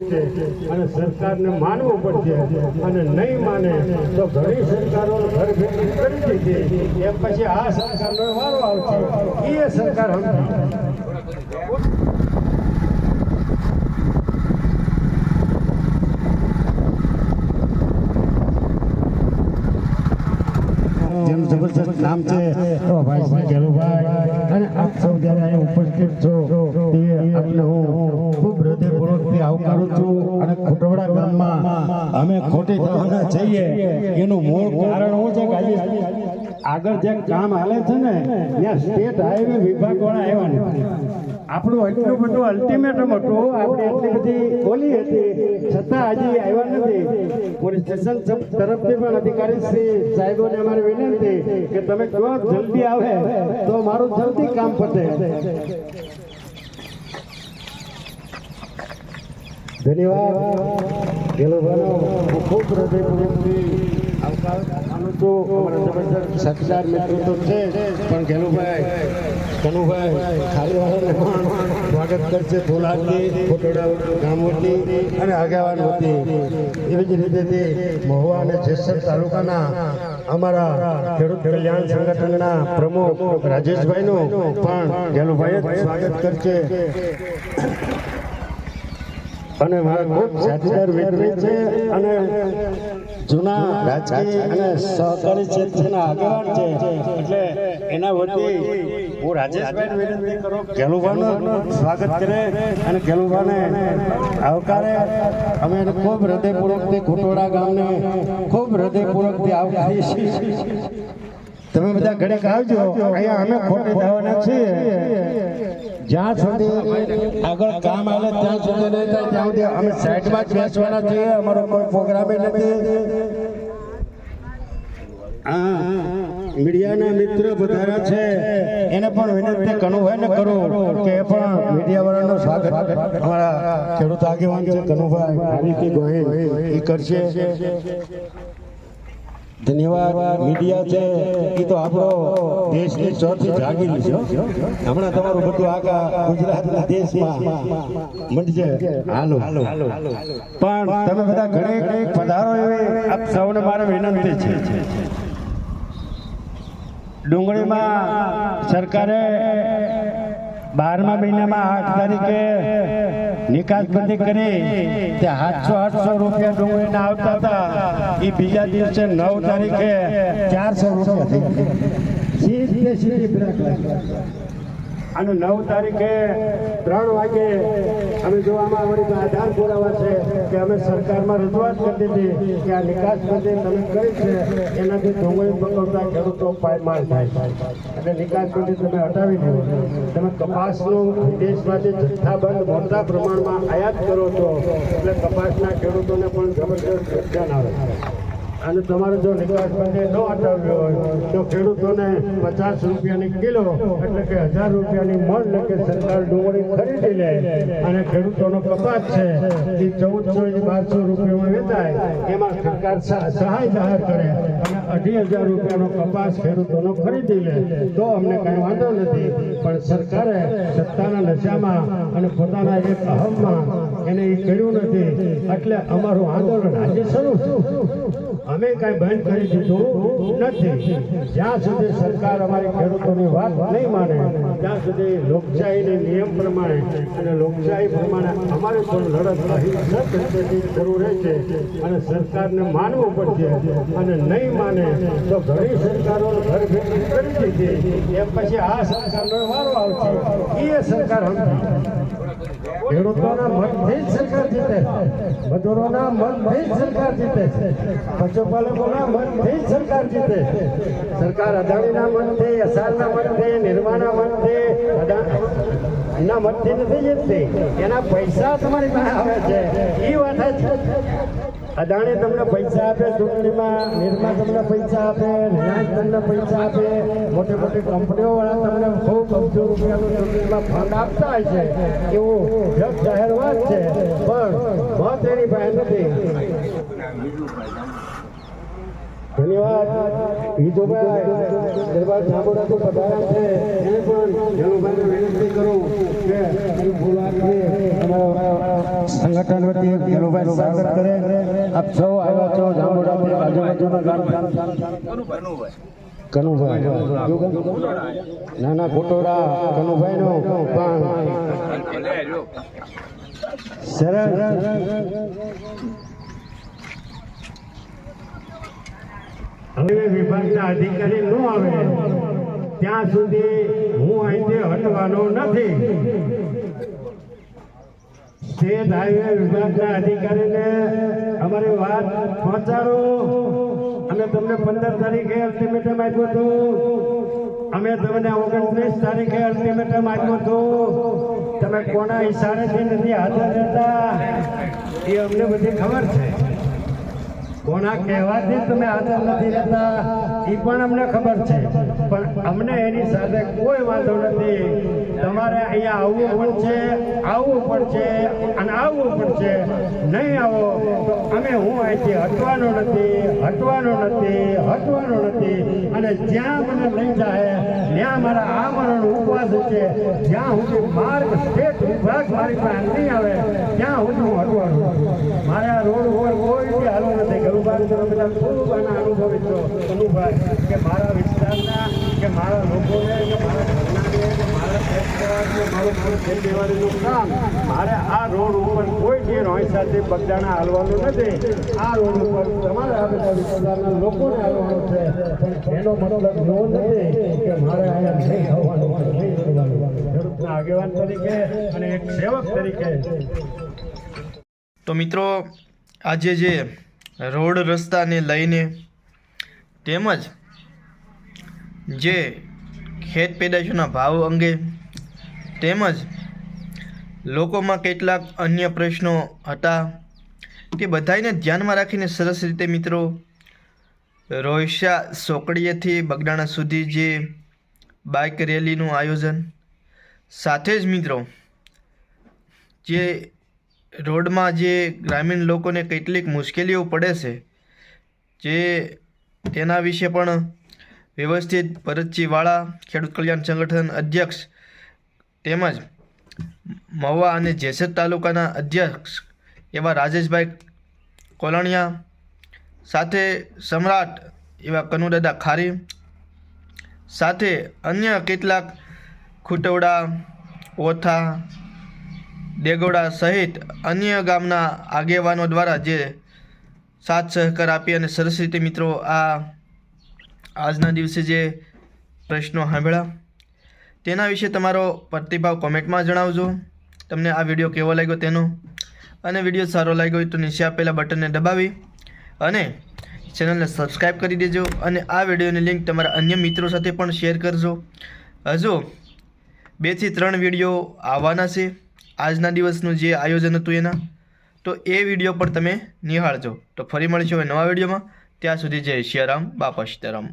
અને સરકારને માનવું પડશે અને નહીં માને તો ઘણી સરકારો ઘર કરી દીધી. એમ પછી આ સરકારનો વારો આવશે. એ સરકાર જબરજસ્ત નામ છે એવા ભાઈ શ્રી ગેલુભાઈ અને આપ સૌ જ્યારે અહીં ઉપસ્થિત છો તે આપને હું ખૂબ હૃદયપૂર્વકથી આવકારું છું અને ગામમાં અમે ખોટી થવાના છીએ એનું મૂળ કારણ શું છે કે આગળ જે કામ હાલે છે ને, ત્યાં સ્ટેટ હાઈવે વિભાગ વાળા આવ્યા નથી આપણું એટલું બધું અલ્ટિમેટમ હતું, આપણે એટલી બધી બોલી હતી. છતાં હજી આવ્યા નથી. પોલીસ સ્ટેશન તરફથી પણ અધિકારી શ્રી સાહેબોને અમારે વિનંતી કે તમે કહો જલ્દી આવે તો મારું જલ્દી કામ પતે. ધન્યવાદ ગેલુભાઈનો હું ખૂબ હૃદયપૂર્વકથી આવકાર માનું છું પણ પણ સ્વાગત કરશે ગામ અને આગેવાન એવી જ રીતે મહુવા અને જેસર તાલુકાના અમારા સંગઠનના પ્રમુખ રાજેશભાઈનું પણ સ્વાગત કરશે. અને મારા ખૂબ સાથીદાર મિત્રો છે અને જૂના રાજકીય અને સહકારી ક્ષેત્રના આગેવાન છે. એટલે એના વતી હું રાજેશભાઈ વિનંતી કરું ગેલુભાનું સ્વાગત કરે અને ગેલુભાને આવકારે. અમે એને ખૂબ હૃદયપૂર્વકથી ખોટોડા ગામને ખૂબ હૃદયપૂર્વકથી આવકારીએ છીએ. તમે બધા ઘડીક આવજો અહીંયા અમે ખોટી જવાના છીએ. જ્યાં સુધી આગળ કામ આવે ત્યાં સુધી નહીં થાય, ત્યાં સુધી અમે સાઈડમાં જ બેસવાના છીએ. અમારો કોઈ પ્રોગ્રામ નથી. મીડિયાના મિત્ર વધારા છે. એને પણ વિનંતી કનુભાઈ ને કરો કે એ પણ મીડિયા વાળાનું સ્વાગત અમારા ખેડૂત આગેવાન છે કનુભાઈ ગોહિલ, એ કરશે. ધન્યવાદ, મીડિયા છે, એ તો આપણો દેશની ચોથી જાગીરી છે હમણાં તમારું બધું આખા ગુજરાતના દેશમાં મંડશે હાલો. પણ તમે બધા ઘણે પધારો એવી આપ સૌને મારે વિનંતી છે. ડુંગળીમાં સરકારે બારમા મહિનામાં આઠ તારીખે નિકાસબંધી કરી તે આઠસો આઠસો રૂપિયા ડુંગળીના આવતા હતા. એ બીજા દિવસે નવ તારીખે ચારસો રૂપિયા થઈ સીધી. અને નવ તારીખે ત્રણ વાગે અમે જોવામાં અમારી આધાર પુરાવા છે કે અમે સરકારમાં રજૂઆત કરી દીધી કે આ નિકાસ બંધી તમે કરી છે, એનાથી ડુંગળી પકવતા ખેડૂતો પાયમાલ થાય. એટલે નિકાસ બંધી તમે હટાવી દો. તમે કપાસનું વિદેશમાંથી જથ્થાબંધ મોટા પ્રમાણમાં આયાત કરો છો, એટલે કપાસના ખેડૂતોને પણ જબરજસ્ત નુકસાન આવે. અને તમારે જો નિકાસ બંધી ન હટાવ્યો હોય, તો ખેડૂતોને પચાસ રૂપિયાની કિલો એટલે કે હજાર રૂપિયાની મણ લખે સરકાર ડુંગળી ખરીદી લે. અને ખેડૂતોનો કપાસ છે, એ ચૌદસો બારસો રૂપિયામાં વેચાય. એમાં સરકાર સહ- સહાય જાહેર કરે. અને અઢી હજાર રૂપિયાનો કપાસ ખેડૂતોનો ખરીદી લે. તો અમને કાંઈ વાંધો નથી. પણ સરકારે સત્તાના નશામાં અને પોતાના એક અહમમાં એને એ કર્યું નથી. એટલે અમારું આંદોલન આજે શરૂ અમે કાંઈ બંધ કરી દીધું નથી. જ્યાં સુધી સરકાર અમારી ખેડૂતોની વાત નહીં માને, ત્યાં સુધી લોકશાહીની નિયમ પ્રમાણે અને લોકશાહી પ્રમાણે અમારે પણ લડત અહિંસક રીતેથી શરૂ રહેશે અને સરકારને માનવું પડશે અને નહીં માને તો ઘણી સરકારો ઘર ભેગી કરી દીધી. એમ પછી આ સરકારનો વારો આવશે. એ સરકાર સમજી. ખેડૂતોના મનથી જ સરકાર જીતે. મજૂરોના મનથી જ સરકાર જીતે. છે સરકાર જીતે. સરકાર અદાણીના મનથી, અસારના મનથી નિર્માના અદા- એના મનથી નથી જીતતી. એના પૈસા તમારી પાસે આવે છે. એ વાત જ અદાણી તમને પૈસા આપે, ચૂંટણીમાં નિર્મા તમને પૈસા આપે રિલાયન્સ તમને પૈસા આપે. મોટી મોટી કંપનીઓ વાળા તમને ખૂબ અબજો રૂપિયાનું ચૂંટણીમાં ફંડ આપતા હોય છે. એવું જગ જાહેર છે. પણ મત એની પાસે નથી. ધન્યવાદ. વિધુભાઈ દરબાર જાંબુડાથી પધાર્યા છે. એને પણ જણુભાઈને વિનંતી કરું કે સંગઠન વતી જલુભાઈ સ્વાગત કરે. આપ સૌ આવ્યા છો જાંબુડાથી આજુબાજુના ગામ. કનુભાઈ. નાના કોટોડા કનુભાઈ નો પણ. સરસ. હવે વિભાગના અધિકારી ન આવે. ત્યાં સુધી હું અહીંથી હટવાનો નથી. સ્ટેટ હાઈવે વિભાગના અધિકારીને અમારી વાત પહોંચાડો. અમે તમને પંદર તારીખે અલ્ટિમેટમ આપ્યું હતું. અમે તમને ઓગણત્રીસ તારીખે અલ્ટિમેટમ આપ્યું હતું. તમે કોના ઈશારેથી નથી હાજર રહેતા? એ અમને બધી ખબર છે. કોના કહેવાથી તમે આદર નથી રહેતા એ પણ અમને ખબર છે. પણ અમને એની સાથે કોઈ વાંધો નથી. તમારે અહીંયા આવવું પણ છે, આવવું પણ છે, અને આવવું પણ છે. નહીં આવો. તો અમે હું અહીંથી હટવાનો નથી હટવાનો નથી હટવાનો નથી. અને જ્યાં મને લઈ જાય, ત્યાં મારા આમરણ ઉપવાસ છે. જ્યાં સુધી માર્ગ સ્ટેટ વિભાગ મારી પાસે નહીં આવે, ત્યાં હું હટવાનો. મારે આ રોડ ઉપર કોઈ હાલવું નથી. મારા વિસ્તારના કે મારા મારા મારા કે મારું આ રોડ ઉપર કોઈ બી રોય સાથે બગદાણા હાલવાનું નથી આ રોડ ઉપર તમારા વિસ્તારના લોકોને હાલવાનું છે એનો મતલબ એવો નથી કે મારે આગેવાન તરીકે અને એક સેવક તરીકે તો મિત્રો, આજે જે રોડ રસ્તાને લઈને તેમજ જે ખેત પેદાશોના ભાવ અંગે તેમજ લોકોમાં કેટલાક અન્ય પ્રશ્નો હતા તે બધાને ધ્યાનમાં રાખીને સરસ રીતે મિત્રો રોહિશા સોકડીએથી બગડાણા સુધી જે બાઇક રેલીનું આયોજન સાથે જ મિત્રો જે રોડમાં જે ગ્રામીણ લોકોને કેટલીક મુશ્કેલીઓ પડે છે, જે તેના વિશે પણ વ્યવસ્થિત પરચીવાળા, ખેડૂત કલ્યાણ સંગઠન અધ્યક્ષ તેમજ મહુવા અને જેસર તાલુકાના અધ્યક્ષ એવા રાજેશભાઈ કોલણિયા સાથે સમ્રાટ એવા કનુદાદા ખારી સાથે અન્ય કેટલાક ખૂટવડા, ઓથા દેગોડા સહિત અન્ય ગામના આગેવાનો દ્વારા જે સાથ સહકાર આપી અને સરસ રીતે મિત્રો આ આજના દિવસે જે પ્રશ્નો સાંભળ્યા, તેના વિશે તમારો પ્રતિભાવ કોમેન્ટમાં જણાવજો. તમને આ વીડિયો કેવો લાગ્યો તેનો? અને વીડિયો સારો લાગ્યો હોય તો નીચે આપેલા બટનને દબાવી અને ચેનલને સબસ્ક્રાઈબ કરી દેજો અને આ વિડીયોની લિંક તમારા અન્ય મિત્રો સાથે પણ શેર કરજો. હજુ બેથી ત્રણ વીડિયો આવવાના છે. આજના દિવસનું જે આયોજન હતું એના, તો એ વીડિયો પણ તમે નિહાળજો. તો ફરી મળીશું નવા વિડીયોમાં. ત્યાં સુધી જય સિયારામ બાપા સીતારામ.